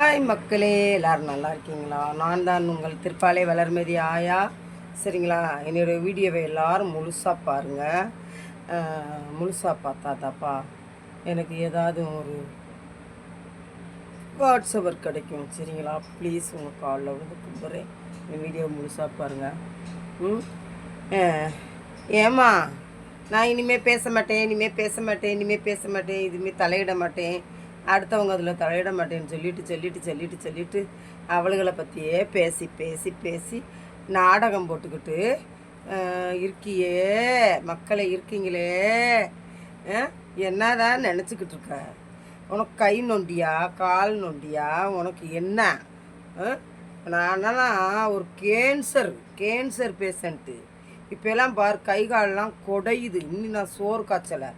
Hi மக்களே எல்லோரும் நல்லா இருக்கீங்களா? நான் தான் உங்கள் திருப்பாலை வளர்மதி ஆயா. சரிங்களா? என்னுடைய வீடியோவை எல்லோரும் முழுசாக பாருங்கள் முழுசாக பார்த்தா தாப்பா எனக்கு ஏதாவது ஒரு வாட்ஸ்அவர் கிடைக்கும். சரிங்களா? ப்ளீஸ் உங்கள் காலில் வந்து கும்புறேன். இந்த வீடியோ முழுசாக பாருங்கள் ம்? ஏம்மா நான் இனிமேல் பேச மாட்டேன் இனிமேல் பேச மாட்டேன் இனிமேல் பேச மாட்டேன் இதுமாரி தலையிட மாட்டேன். அடுத்தவங்க அதில் தலையிட மாட்டேன்னு சொல்லிட்டு சொல்லிட்டு சொல்லிட்டு சொல்லிட்டு அவளுகளை பற்றியே பேசி பேசி பேசி நாடகம் போட்டுக்கிட்டு இருக்கியே மக்களை இருக்கீங்களே என்னதான் நினச்சிக்கிட்டு இருக்க? உனக்கு கை நொண்டியா? கால் நொண்டியா? உனக்கு என்ன? அஹ்? நானெல்லாம் ஒரு கேன்சர் கேன்சர் பேஷண்ட்டு இப்போல்லாம் பார் கை காலெல்லாம் குடையுது. இன்னும் நான் சோறு காய்ச்சலை.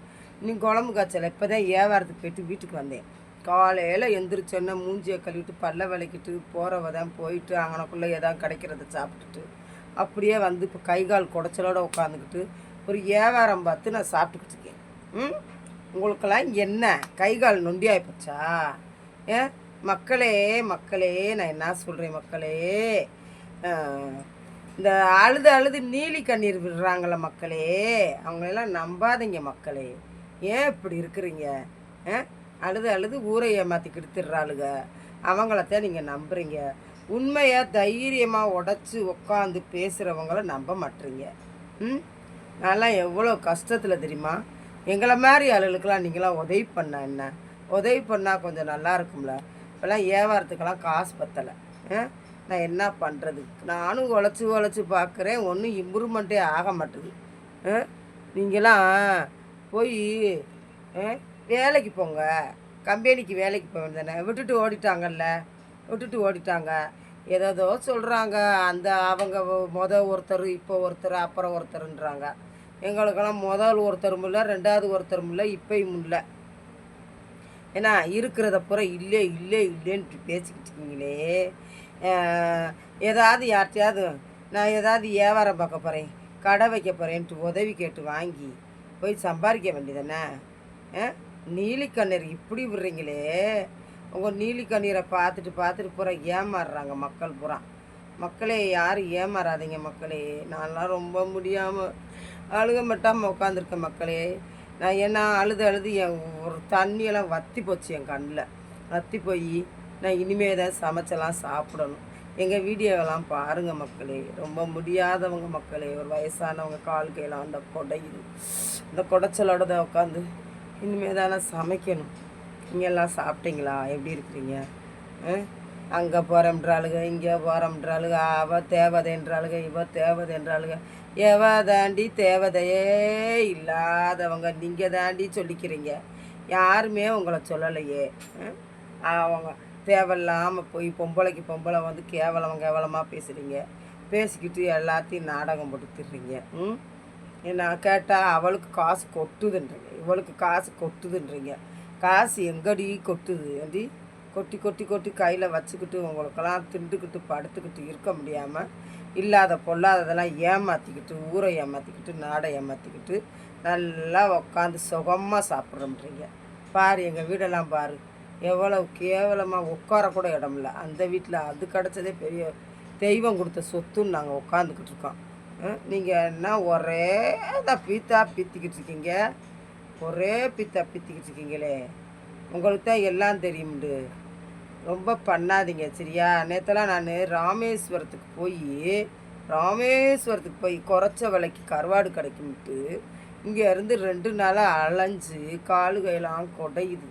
நீ குழம்பு காய்ச்சலை இப்போ தான் வியாபாரத்துக்கு போயிட்டு வீட்டுக்கு வந்தேன். காலையில் எந்திரிச்சோன்னே மூஞ்சியை கழுவிட்டு பல்ல விளக்கிட்டு போகிறவ தான் போயிட்டு அங்கனக்குள்ளே எதாவது கிடைக்கிறத சாப்பிட்டுட்டு அப்படியே வந்து இப்போ கை கால் குடைச்சலோடு உட்காந்துக்கிட்டு ஒரு வியாபாரம் பார்த்து நான் சாப்பிட்டுக்கிட்டு இருக்கேன். ம்? உங்களுக்கெல்லாம் என்ன? கை கால் நொண்டியாகி போச்சா? ஏ? மக்களே மக்களே நான் என்ன சொல்கிறேன் மக்களே? இந்த அழுது அழுது நீலி கண்ணீர் விடுறாங்கள மக்களே அவங்களெல்லாம் நம்பாதீங்க மக்களே. ஏன் இப்படி இருக்கிறீங்க? அழுது அழுது ஊரை ஏமாற்றி கெடுத்துடுறாளுங்க அவங்களத்தான் நீங்கள் நம்புறீங்க. உண்மையை தைரியமாக உடச்சி உட்காந்து பேசுகிறவங்கள நம்ப மாட்டுறீங்க ம்? நான்லாம் எவ்வளோ கஷ்டத்தில் தெரியுமா? எங்களை மாதிரி ஆளுகளுக்கெல்லாம் நீங்களாம் உதவி பண்ண என்ன? உதவி பண்ணால் கொஞ்சம் நல்லா இருக்கும்ல. இப்போல்லாம் வியாபாரத்துக்கெல்லாம் காசு பத்தலை. நான் என்ன பண்ணுறது நானும் உழைச்சி உழைச்சி பார்க்குறேன் ஒன்றும் இம்ப்ரூவ்மெண்ட்டே ஆக மாட்டுது. ஆ? நீங்களாம் போய் வேலைக்கு போங்க. கம்பெனிக்கு வேலைக்கு போக வேண்டியதானே விட்டுட்டு ஓடிட்டாங்கல்ல. விட்டுட்டு ஓடிட்டாங்க. ஏதோ சொல்கிறாங்க அந்த அவங்க முதல் ஒருத்தர் இப்போ ஒருத்தர் அப்புறம் ஒருத்தருன்றாங்க. எங்களுக்கெல்லாம் முதல் ஒருத்தரும் இல்லை ரெண்டாவது ஒருத்தரும் இல்லை இப்பையும் இல்லை. ஏன்னா இருக்கிறத பூரா இல்லை இல்லை இல்லைன்ட்டு பேசிக்கிட்டு இருக்கீங்களே. ஏதாவது யார்கிட்டயாவது நான் ஏதாவது வியாபாரம் பார்க்க போகிறேன் கடை வைக்க போகிறேன்ட்டு உதவி கேட்டு வாங்கி போய் சம்பாதிக்க வேண்டியதானே நீலிக்கண்ணீர் இப்படி விடுறீங்களே. உங்கள் நீலிக்கண்ணீரை பார்த்துட்டு பார்த்துட்டு பூரா ஏமாறுறாங்க மக்கள் பூரா. மக்களே யாரும் ஏமாறாதீங்க மக்களே. நான்லாம் ரொம்ப முடியாமல் அழுக மட்டாமல் உட்காந்துருக்கேன் மக்களே. நான் என்ன அழுது அழுது என் ஒரு தண்ணியெல்லாம் வத்தி போச்சு என் கண்ணில். வத்தி போய் நான் இனிமேல் தான் சமைச்செல்லாம் சாப்பிடணும். எங்கள் வீடியோவெல்லாம் பாருங்கள் மக்களே. ரொம்ப முடியாதவங்க மக்களே. ஒரு வயசானவங்க கால் கையெல்லாம் அந்த கொடையுது இந்த குடைச்சலோட தான் உட்காந்து இனிமேல் தானே சமைக்கணும். நீங்கள் எல்லாம் சாப்பிட்டீங்களா? எப்படி இருக்கிறீங்க? அங்கே போகிறோம்ன்றாளுங்க இங்கே போகிறோம்ன்றாளுங்க அவ தேவதைன்றாளுக இவ தேவதைன்றாளுக. எவ தாண்டி தேவதையே இல்லாதவங்க நீங்கள் தாண்டி சொல்லிக்கிறீங்க. யாருமே உங்களை சொல்லலையே. அவங்க தேவையில்லாமல் போய் பொம்பளைக்கு பொம்பளை வந்து கேவலம் கேவலமாக பேசுகிறீங்க பேசிக்கிட்டு எல்லாத்தையும் நாடகம் போட்டு திடுறீங்க ம்? நான் கேட்டால் அவளுக்கு காசு கொட்டுதுன்றீங்க. இவளுக்கு காசு கொட்டுதுன்றீங்க. காசு எங்கடி கொட்டுது? ஏண்டி? கொட்டி கொட்டி கொட்டி கையில் வச்சுக்கிட்டு உங்களுக்கெல்லாம் திண்டுக்கிட்டு படுத்துக்கிட்டு இருக்க முடியாமல் இல்லாத பொல்லாததெல்லாம் ஏமாற்றிக்கிட்டு ஊரை ஏமாற்றிக்கிட்டு நாடை ஏமாற்றிக்கிட்டு நல்லா உட்காந்து சுகமாக சாப்பிட்றோம்ன்றீங்க பாரு எங்கள் வீடெல்லாம் பாரு. எவ்வளவு கேவலமாக உட்காரக்கூட இடம் இல்லை. அந்த வீட்டில் அது கிடச்சதே பெரிய தெய்வம் கொடுத்த சொத்துன்னு நாங்கள் உட்காந்துக்கிட்டு இருக்கோம். நீங்கள் என்ன ஒரே தான் பீத்தா பித்திக்கிட்டு இருக்கீங்க? ஒரே பித்தா பித்திக்கிட்டு இருக்கீங்களே. உங்களுக்கு தான் எல்லாம் தெரியும்ண்டு ரொம்ப பண்ணாதீங்க சரியா? நேற்றெல்லாம் நான் ராமேஸ்வரத்துக்கு போய் ராமேஸ்வரத்துக்கு போய் குறைச்ச விலைக்கு கருவாடு கிடைக்கும்ட்டு இங்கேருந்து ரெண்டு நாளாக அலைஞ்சு காலு கையெல்லாம் குடையுது.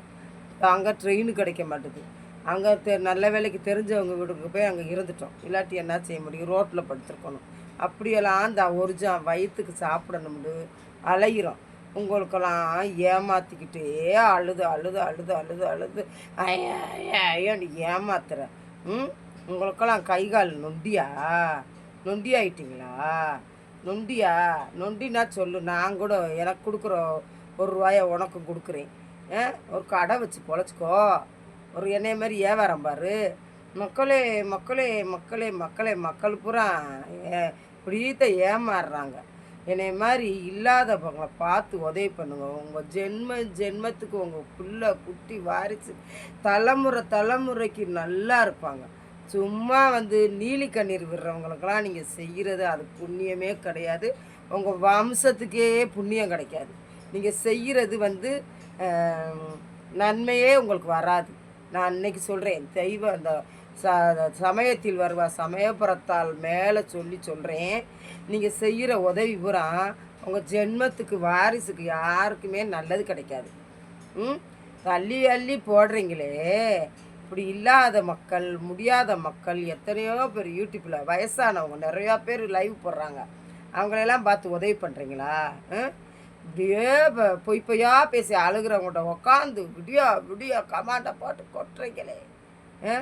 அங்கே ட்ரெயின் கிடைக்க மாட்டுது. அங்கே தெ நல்ல வேலைக்கு தெரிஞ்சவங்க வீட்டுக்கு போய் அங்கே இருந்துட்டோம். இல்லாட்டி என்ன செய்ய முடியும்? ரோட்டில் படுத்துருக்கணும். அப்படியெல்லாம் அந்த ஒரு ஜா வயிற்றுக்கு சாப்பிடணும்னு அலையிறோம். உங்களுக்கெல்லாம் ஏமாற்றிக்கிட்டே அழுது அழுது அழுது அழுது அழுது. ஐயோன்னு ஏமாத்துற. ம்? உங்களுக்கெல்லாம் கை கால் நொண்டியா? நொண்டி ஆயிட்டிங்களா நொண்டியா? நொண்டினா சொல்லு. நான் கூட எனக்கு கொடுக்குற ஒரு ரூபாயை உனக்கு கொடுக்குறேன். ஒரு கடை வச்சு பொழைச்சிக்கோ. ஒரு என்னைய மாதிரி வியாபாரம் பாரு. மக்களே மக்களே மக்களே மக்களே மக்கள் பூரா ஏ- இப்படித்த ஏமாறுறாங்க. என்னை மாதிரி இல்லாதவங்களை பார்த்து உதவி பண்ணுங்க. உங்கள் ஜென்ம ஜென்மத்துக்கு உங்கள் புள்ள குட்டி வாரிசு தலைமுறை தலைமுறைக்கு நல்லா இருப்பாங்க. சும்மா வந்து நீலி கண்ணீர் விடுறவங்களுக்கெல்லாம் நீங்கள் செய்கிறது அது புண்ணியமே கிடையாது. உங்கள் வம்சத்துக்கே புண்ணியம் கிடைக்காது. நீங்கள் செய்கிறது வந்து நன்மையே உங்களுக்கு வராது. நான் அன்னைக்கு சொல்கிறேன் தெய்வ அந்த ச சமயத்தில் வருவா சமயபுரத்தால் மேலே சொல்லி சொல்கிறேன் நீங்கள் செய்கிற உதவி பூரா உங்கள் ஜென்மத்துக்கு வாரிசுக்கு யாருக்குமே நல்லது கிடைக்காது. ம்? அள்ளி அள்ளி போடுறீங்களே. இப்படி இல்லாத மக்கள் முடியாத மக்கள் எத்தனையோ பேர் யூடியூப்பில் வயசானவங்க நிறையா பேர் லைவ் போடுறாங்க. அவங்களெல்லாம் பார்த்து உதவி பண்ணுறீங்களா இப்படியே பொய் பொய்யா பேசி அழுகிறவங்கள்ட்ட உக்காந்து விடியா விடியா கமாண்டை போட்டு கொட்டுறீங்களே ஆ?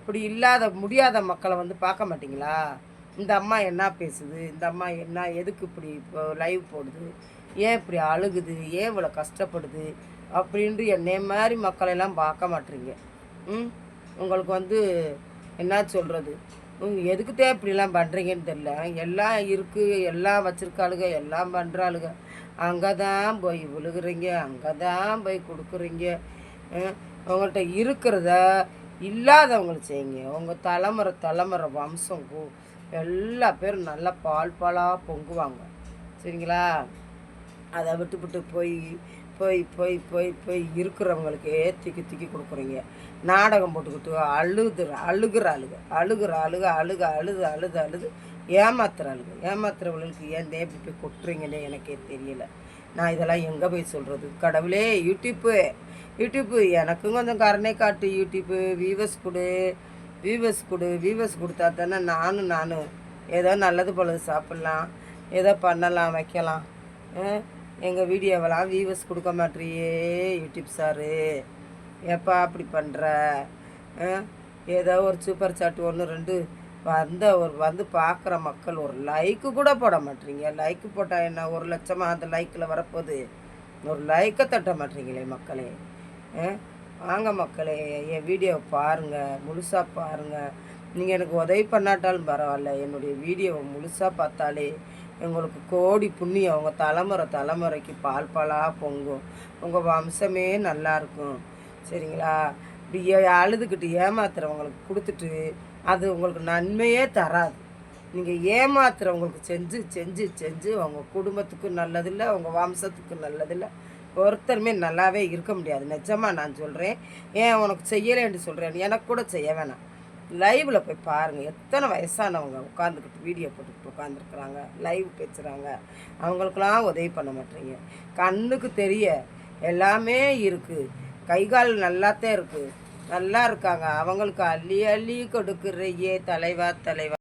இப்படி இல்லாத முடியாத மக்களை வந்து பார்க்க மாட்டிங்களா? இந்த அம்மா என்ன பேசுது? இந்த அம்மா என்ன எதுக்கு இப்படி இப்போ லைவ் போடுது? ஏன் இப்படி அழுகுது? ஏன் இவ்வளோ கஷ்டப்படுது? அப்படின்ட்டு என்னை மாதிரி மக்களெல்லாம் பார்க்க மாட்டீங்க. ம்? உங்களுக்கு வந்து என்ன சொல்கிறது எதுக்கு தான் இப்படிலாம் பண்ணுறீங்கன்னு தெரில எல்லாம் இருக்குது எல்லாம் வச்சுருக்காளுங்க எல்லாம் பண்ணுறாளுங்க அங்கே தான் போய் விழுகுறீங்க அங்கே தான் போய் கொடுக்குறீங்க. உங்கள்கிட்ட இருக்கிறத இல்லாதவங்களுக்கு செய்யுங்க. உங்கள் தலைமுறை தலைமுறை வம்சம் எல்லா பேரும் நல்லா பால் பாலாக பொங்குவாங்க. சரிங்களா? அதை விட்டுவிட்டு போய் போய் போய் போய் போய் இருக்கிறவங்களுக்கே திக்கி திக்கி கொடுக்குறீங்க. நாடகம் போட்டுக்கிட்டு அழுதுற அழுகிற அழுக அழுகிற அழுக அழுக அழுது அழுது அழுது ஏமாத்துற அழுகு ஏமாத்துறவங்களுக்கு ஏன் தே போய் கொட்டுறீங்கன்னு எனக்கே தெரியல. நான் இதெல்லாம் எங்கே போய் சொல்கிறது கடவுளே யூடியூப்பு யூடியூப்பு எனக்கும் கொஞ்சம் கருணை காட்டு யூடியூப்பு வீவஸ் கொடு வீவர்ஸ் கொடு வீவர்ஸ் கொடுத்தா தானே நானும் நானும் ஏதோ நல்லது பொழுது சாப்பிட்லாம் ஏதோ பண்ணலாம் வைக்கலாம். எங்கள் வீடியோவெல்லாம் வியூவர்ஸ் கொடுக்க மாட்றியே யூடியூப் சாரு ஏப்பா அப்படி பண்ணுற ஏதோ ஒரு சூப்பர் சாட் ஒன்று ரெண்டு வந்த ஒரு வந்து பார்க்குற மக்கள் ஒரு லைக்கு கூட போட மாட்டீங்க லைக்கு போட்டால் என்ன? ஒரு லட்சமாக அந்த லைக்கில் வரப்போகுது. ஒரு லைக்கை தட்ட மாட்டீங்களே மக்களே. ஆ? வாங்க மக்களே என் வீடியோவை பாருங்கள் முழுசாக பாருங்கள் நீங்கள் எனக்கு உதவி பண்ணாட்டாலும் பரவாயில்ல. என்னுடைய வீடியோவை முழுசாக பார்த்தாலே எங்களுக்கு கோடி புண்ணியம். உங்கள் தலைமுறை தலைமுறைக்கு பால் பாலாக பொங்கும். உங்கள் வம்சமே நல்லா இருக்கும். சரிங்களா? இப்படி ஏ- அழுதுகிட்டு ஏமாத்துறவங்களுக்கு கொடுத்துட்டு அது உங்களுக்கு நன்மையே தராது. நீங்கள் ஏமாத்துறவங்களுக்கு செஞ்சு செஞ்சு செஞ்சு உங்கள் குடும்பத்துக்கு நல்லதில்லை உங்கள் வம்சத்துக்கு நல்லதில்லை. ஒருத்தருமே நல்லாவே இருக்க முடியாது. நிஜமாக நான் சொல்கிறேன் ஏன் உனக்கு செய்யலைன்னு சொல்கிறேன் எனக்கு கூட செய்ய வேணாம். லைவில் போய் பாருங்கள் எத்தனை வயசானவங்க உட்காந்துக்கிட்டு வீடியோ போட்டுக்கிட்டு உட்காந்துருக்குறாங்க லைவ் பேசுகிறாங்க அவங்களுக்கெல்லாம் உதவி பண்ண மாட்டேறீங்க கண்ணுக்கு தெரிய எல்லாமே இருக்குது கை கால் நல்லாத்தான் இருக்குது நல்லா இருக்காங்க. அவங்களுக்கு அள்ளி அள்ளி கொடுக்குறையே தலைவா தலைவா.